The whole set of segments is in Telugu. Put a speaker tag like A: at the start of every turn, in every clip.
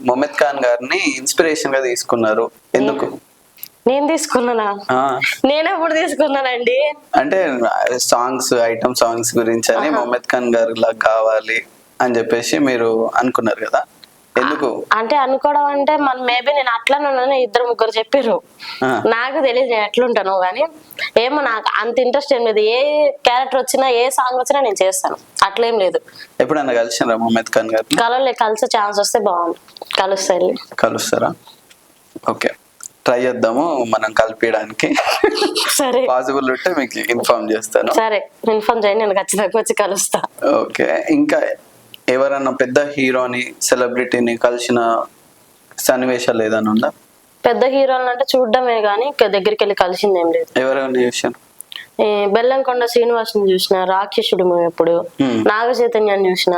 A: మొహమ్మద్ ఖాన్ గారిని ఇన్స్పిరేషన్గా తీసుకున్నారు. ఎందుకు?
B: నేను తీసుకున్నానా? నేను ఎప్పుడు తీసుకున్నానండి.
A: అంటే సాంగ్స్ ఐటమ్ సాంగ్స్ గురించి అని మొహమ్మద్ ఖాన్ గారు ఇలా కావాలి అని చెప్పేసి మీరు అనుకున్నారు కదా? ఎందుకు?
B: అంటే అనుకోవడం అంటే మన మేబీ నేను అట్లనే ఇద్దరు ముగ్గురు చెప్పారు. నాకు తెలియదు నేను ఎట్లుంటాను కానీ ఏమో నాకు అంత ఇంట్రెస్ట్ ఏం లేదు. ఏ క్యారెక్టర్ వచ్చినా ఏ సాంగ్ వచ్చినా నేను చేస్తాను. అట్లేం లేదు.
A: ఎప్పుడన్నా కలిసినారా మొహమ్మద్ ఖాన్ గారిని?
B: కలవలే కలిసే ఛాన్స్ వస్తే బాగుంది కలుస్తా వెళ్ళి
A: కలుస్తారా? ఓకే. ట్రై చేద్దాము మనం కలిపించడానికి
B: సరే.
A: పాసిబుల్ ఉంటే మీకు ఇన్ఫార్మ్ చేస్తాను.
B: సరే ఇన్ఫార్మ్ చేయండి నేను ఖచ్చితంగా వచ్చి కలుస్తా.
A: ఓకే. ఇంకా ఎవరన్నా పెద్ద హీరోని సెలబ్రిటీని కలిసిన సన్నివేశాలు ఏదైనా ఉందా
B: పెద్ద హీరోలు అంటే చూడడమే కానీ దగ్గరికి వెళ్ళి కలిసింది ఏం లేదు
A: ఎవరైనా చూసాను
B: బెల్లంకొండ శ్రీనివాసుని చూసిన రాక్షసుడు
A: Hmm.
B: నాగ చైతన్యాన్ని చూసిన.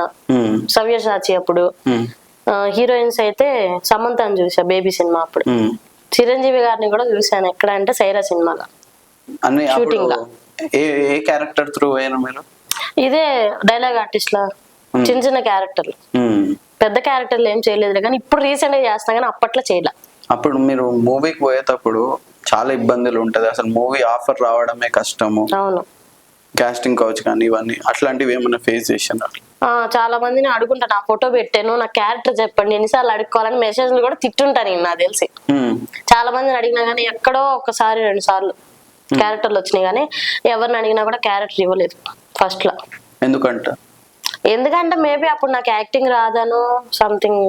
B: సవ్యసాచి అప్పుడు. హీరోయిన్స్ అయితే సమంతని చూసా బేబీ సినిమా అప్పుడు. చిరంజీవి గారిని కూడా చూశాను ఎక్కడ అంటే సైరా సినిమాలో లా.
A: ఏ ఏ క్యారెక్టర్ త్రూ అయినా మీరు
B: ఇదే డైలాగ్ ఆర్టిస్ట్ లా చిన్న చిన్న క్యారెక్టర్లు.
A: మ్మ్.
B: పెద్ద క్యారెక్టర్లు ఏం చేయలేదు కానీ ఇప్పుడు రీసెంట్గా చేస్తున్నా కానీ అప్పట్లో చేయలే.
A: అప్పుడు మీరు మూవీకి పోయేటప్పుడు చాలా ఇబ్బందులు ఉంటది. అసలు మూవీ ఆఫర్ రావడమే కష్టము.
B: అవును.
A: కాస్టింగ్ కౌచ్ కానీ ఇవన్నీ అట్లాంటివి ఏమైనా ఫేస్ చేశాను
B: ఆ, చాలా మందిని అడుగుంటా నా ఫోటో పెట్టాను నా క్యారెక్టర్ చెప్పండి ఎన్నిసార్లు అడుక్కోవాలని మెసేజ్లు కూడా తిట్టుంటాను నేను నాకు తెలిసి. చాలా మందిని అడిగినా కానీ ఎక్కడో ఒకసారి రెండు సార్లు క్యారెక్టర్లు వచ్చినాయి కానీ ఎవరిని అడిగినా కూడా క్యారెక్టర్ ఇవ్వలేదు ఫస్ట్లో.
A: ఎందుకంట?
B: ఎందుకంటే మేబీ అప్పుడు నాకు యాక్టింగ్ రాదను సంథింగ్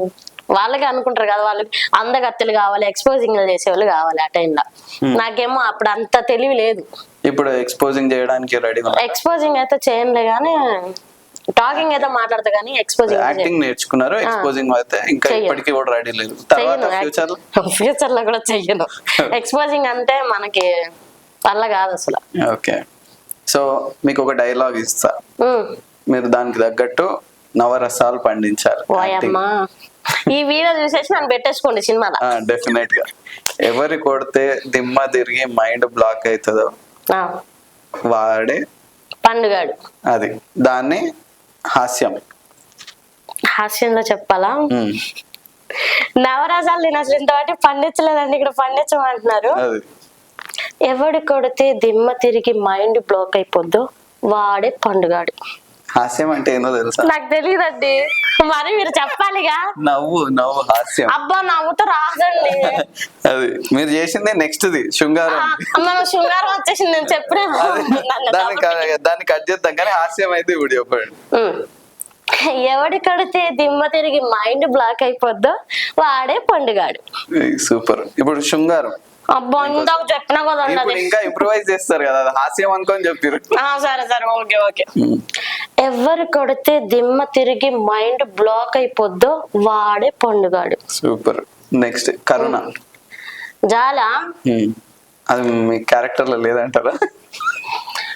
B: వాళ్ళకి అనుకుంటారు కదా వాళ్ళకి అందగత్తెలు కావాలి ఎక్స్పోజింగ్ చేసేవాళ్ళు కావాలి ఆ టైంలో నాకేమో అప్పుడు అంత తెలివి లేదు.
A: ఇప్పుడు ఎక్స్పోజింగ్ చేయడానికి రెడీ
B: ఎక్స్పోజింగ్ అయితే చేయనులే కానీ టాకింగ్ అయితే మాట్లాడతా కానీ ఎక్స్పోజింగ్
A: యాక్టింగ్ నేర్చుకున్నారు ఎక్స్పోజింగ్ అయితే ఇంకా. ఇప్పటికీ కూడా రెడీ లేదు. తర్వాత ఫ్యూచర్
B: ఫ్యూచర్ లో? కూడా చెయ్యను. ఎక్స్పోజింగ్ అంటే మనకి వల్ల కాదు అసలు.
A: ఓకే సో మీకు ఒక డైలాగ్ ఇస్తా.
B: ఉమ్.
A: మీరు దానికి తగ్గట్టు నవరసాలు పండించాలి
B: ఈ వీడియో చూసేసి నన్ను పెట్టేసుకోండి సినిమాలో.
A: డెఫినెట్గా ఎవరి కొడితే దిమ్మ తిరిగి మైండ్ బ్లాక్ అవుతుందో వాడే
B: పండుగాడు.
A: అది. దాన్ని హాస్యం.
B: హాస్యంలో చెప్పాలా? నవరసాలు నేను అసలు ఇంతవాటి పండించలేదండి ఇక్కడ పండించమంటున్నారు. ఎవడు కొడితే దిమ్మ తిరిగి మైండ్ బ్లాక్ అయిపోద్దో వాడే పండుగాడు.
A: హాస్యం అంటే ఏందో తెలుసా?
B: నాకు తెలియదండి మరి మీరు చెప్పాలిగా?
A: నవ్వు నవ్వు హాస్యం.
B: అబ్బా నవ్వుతో రాదండి
A: అది మీరు చేసింది నెక్స్ట్ ది శృంగారం
B: మనం శృంగారం వచ్చేసింది నేను చెప్పిన?
A: దాన్ని దాన్ని కట్ చేద్దాం కానీ హాస్యం అయితే ఇప్పుడు చెప్పండి.
B: ఎవడి కడితే దిమ్మ తిరిగి మైండ్ బ్లాక్ అయిపోద్దో వాడే పండుగాడు.
A: సూపర్. ఇప్పుడు శృంగారం.
B: అబ్బా ఇందాక చెప్పినా కదా
A: ఇప్పుడు
B: అది
A: ఇంకా ఇంప్రూవైజ్ చేస్తారు కదా హాస్యం అనుకొని చెప్పారు.
B: సరే సరే ఓకే ఓకే. ఎవరు కొడితే దిమ్మ తిరిగి మైండ్ బ్లాక్ అయిపోద్దో వాడే పండుగాడు.
A: సూపర్. నెక్స్ట్ కరుణ.
B: జాలా.
A: అది మీ క్యారెక్టర్లో లేదంటారా?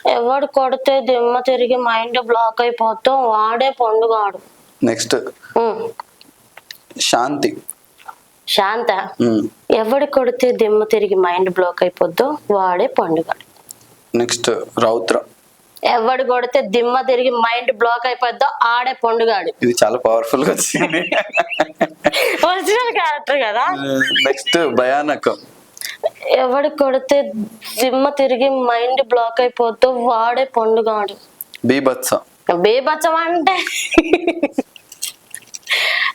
B: ఎవడు కొడితే దిమ్మ తిరిగి మైండ్ బ్లాక్ అయిపోద్దో వాడే పండుగాడు.
A: నెక్స్ట్. శాంతి.
B: శాంత. ఎవడు కొడితే దిమ్మ తిరిగి మైండ్ బ్లాక్ అయిపోద్దో వాడే పండుగాడు.
A: నెక్స్ట్ రౌద్ర.
B: ఎవడు కొడితే దిమ్మ తిరిగి మైండ్ బ్లాక్ అయిపోద్దో ఆడే పండుగాడు.
A: ఇది చాలా పవర్ఫుల్గా వచ్చింది.
B: ఒరిజినల్ క్యారెక్టర్ కదా?
A: నెక్స్ట్ భయానకం.
B: ఎవడు కొడితే దిమ్మ తిరిగి మైండ్ బ్లాక్ అయిపోద్దో వాడే పండుగాడు.
A: బీభత్సం.
B: బేబచ్చం అంటే?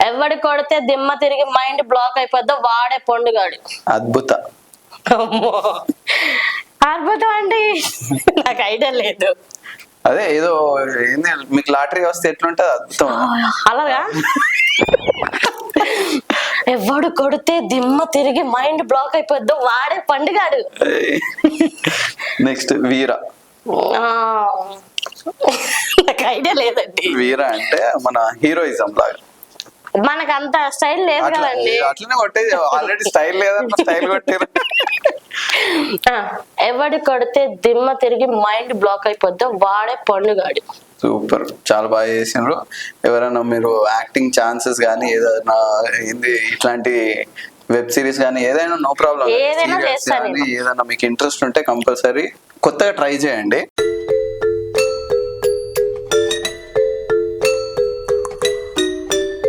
B: ఎవడు కొడితే దిమ్మ తిరిగి మైండ్ బ్లాక్ అయిపోద్దో వాడే పండుగాడు.
A: అద్భుత.
B: అమ్మో! అద్భుతం అండి నాకు ఐడియా లేదు.
A: అదే ఏదో ఏంది మీకు లాటరీ వస్తే ఎట్లుంటది అద్భుతం
B: అలాగా? ఎవడు కొడితే దిమ్మ తిరిగి మైండ్ బ్లాక్ అయిపోద్దో వాడే పండుగాడు.
A: నెక్స్ట్ వీర.
B: ఆ, నాకు ఐడియా లేదండి.
A: వీర అంటే మన హీరోయిజం లాగా.
B: మనకు అంత స్టైల్ లేదు కదండి.
A: అట్లనే కొట్టేది. ఆల్రెడీ స్టైల్ లేదన్న స్టైల్ కొట్టారు.
B: ఎవడు కొడితే దిమ్మ తిరిగి మైండ్ బ్లాక్ అయిపోద్దో వాడే పండుగాడు.
A: సూపర్. చాలా బాగా చేసిండ్రు. ఎవరైనా మీరు యాక్టింగ్ ఛాన్సెస్ కానీ ఏదైనా ఏంది ఇట్లాంటి వెబ్ సిరీస్ కానీ ఏదైనా నో ప్రాబ్లం. ఏదైనా మీకు ఇంట్రెస్ట్ ఉంటే కంపల్సరీ కొత్తగా ట్రై చేయండి.